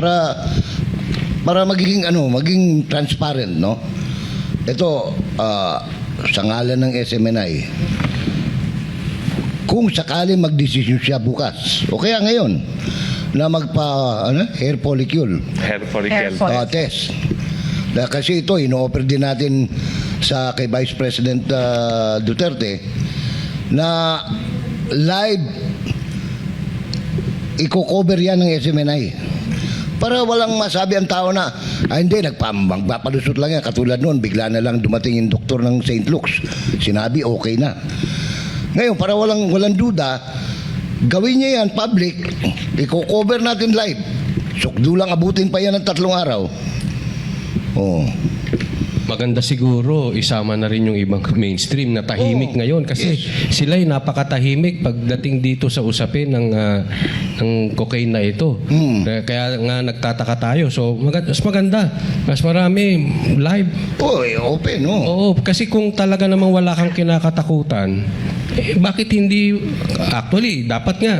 para para magiging ano, maging transparent, no? Ito ah, sa ngalan ng SMNI. Kung sakali magdesisyon siya bukas, o kaya ngayon, na magpa ano, hair follicle Hair follicle. Hair follicle. uh, test. Na kasi ito, ino-offer din natin sa kay Vice President ah, Duterte na live i-cover yan ng SMNI. Para walang masabi ang tao na, ah, hindi, nagpapalusot lang yan. Katulad noon, bigla na lang dumating yung doktor ng St. Luke's. Sinabi, okay na. Ngayon, para walang, walang duda, gawin niya yan public, i-cover natin live. Sukdo lang abutin pa yan ng tatlong araw. Oh. Maganda siguro isama na rin yung ibang mainstream na tahimik Oo. ngayon kasi sila'y napakatahimik pagdating dito sa usapin ng ah, ng cocaine na ito. Hmm. Kaya, kaya nga nagtataka tayo. So maganda, mas maganda, mas marami live. Oh, eh, open, oh. Oo, kasi kung talaga namang wala kang kinakatakutan, eh, bakit hindi actually dapat nga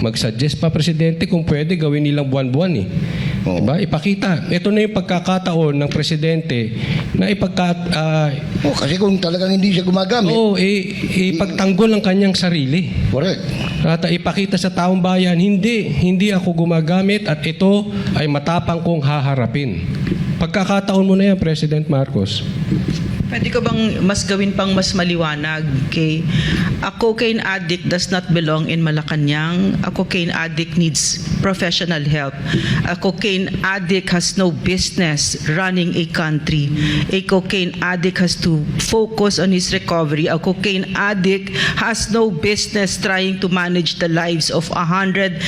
mag-suggest pa presidente kung pwede gawin nilang buwan-buwan eh. Oo. Diba? Ipakita. Ito na yung pagkakataon ng presidente na ipagka, ah, Oh, kasi kung talagang hindi siya gumagamit, Oo, eh, ipagtanggol ang kanyang sarili. correct. At ipakita sa taong bayan, hindi, hindi ako gumagamit at ito ay matapang kong haharapin. Pagkakataon mo na yan, President Marcos. Pwede ko bang mas gawin pang mas maliwanag, okay? A cocaine addict does not belong in Malacanang. A cocaine addict needs professional help. A cocaine addict has no business running a country. A cocaine addict has to focus on his recovery. A cocaine addict has no business trying to manage the lives of 110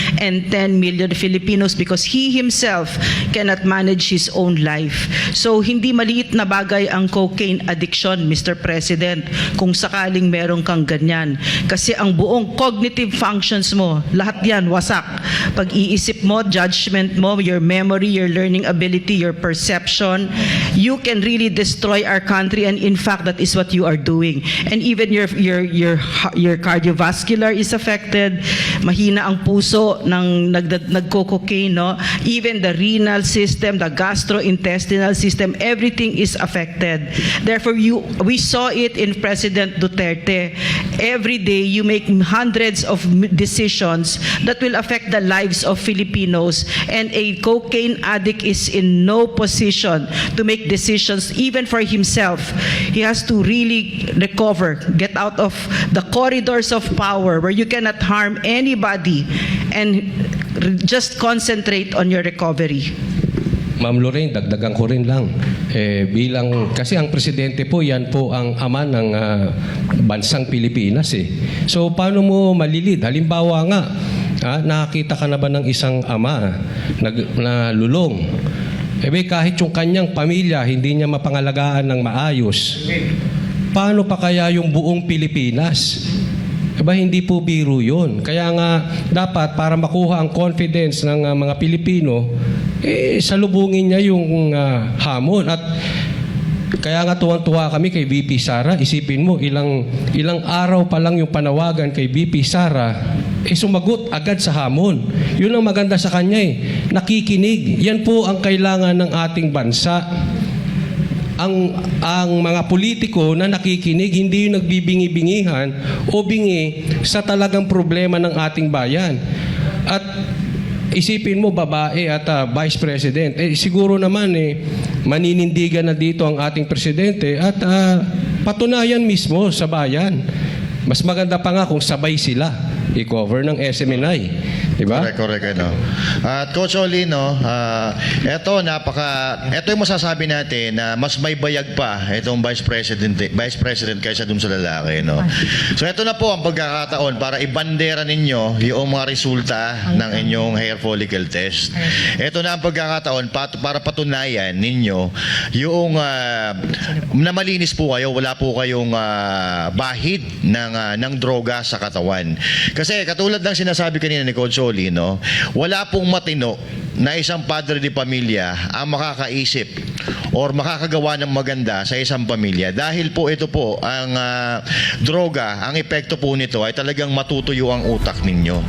million Filipinos because he himself cannot manage his own life. So hindi maliit na bagay ang cocaine addiction, Mr. President, kung sakaling meron kang ganyan. Kasi ang buong cognitive functions mo, lahat yan wasak. Pag-iisip mo, judgment mo, your memory, your learning ability, your perception, you can really destroy our country and in fact that is what you are doing. And even your your your your cardiovascular is affected, mahina ang puso ng nag nagko-cocaine, no? Even the renal system, the gastrointestinal system, everything is affected. Therefore, you we saw it in President Duterte. Every day, you make hundreds of decisions that will affect the lives of Filipinos, and a cocaine addict is in no position to make decisions even for himself. He has to really recover, get out of the corridors of power where you cannot harm anybody, and just concentrate on your recovery. Ma'am Lorraine, dagdagan ko rin lang. Eh, bilang, kasi ang presidente po, yan po ang ama ng ah, bansang Pilipinas eh. So, paano mo malilid? Halimbawa nga, ah, nakakita ka na ba ng isang ama nag, na lulong? Eh, may kahit yung kanyang pamilya, hindi niya mapangalagaan ng maayos. Paano pa kaya yung buong Pilipinas? Aba, hindi po biro yun. Kaya nga, dapat para makuha ang confidence ng ah, mga Pilipino, eh, salubungin niya yung ah, hamon. At kaya nga tuwang-tuwa kami kay VP Sara. Isipin mo, ilang, ilang araw pa lang yung panawagan kay VP Sara, eh sumagot agad sa hamon. Yun ang maganda sa kanya eh. Nakikinig. Yan po ang kailangan ng ating bansa ang ang mga politiko na nakikinig hindi yung nagbibingi-bingihan o bingi sa talagang problema ng ating bayan. At isipin mo babae at ah, vice president eh siguro naman eh maninindigan na dito ang ating presidente at ah, patunayan mismo sa bayan. Mas maganda pa nga kung sabay sila i-cover ng SMNI. Diba? Correct, correct. Ano. At Coach Oli, no, ah, eto, napaka, eto yung masasabi natin na mas may bayag pa itong Vice President, Vice President kaysa dun sa lalaki. No? So eto na po ang pagkakataon para ibandera ninyo yung mga resulta ng inyong hair follicle test. Eto na ang pagkakataon pat- para patunayan ninyo yung ah, na malinis po kayo, wala po kayong ah, bahid ng, ah, ng droga sa katawan. Kasi katulad ng sinasabi kanina ni Coach Oli, no, wala pong matino na isang padre di pamilya ang makakaisip or makakagawa ng maganda sa isang pamilya dahil po ito po ang ah, droga, ang epekto po nito ay talagang matutuyo ang utak ninyo.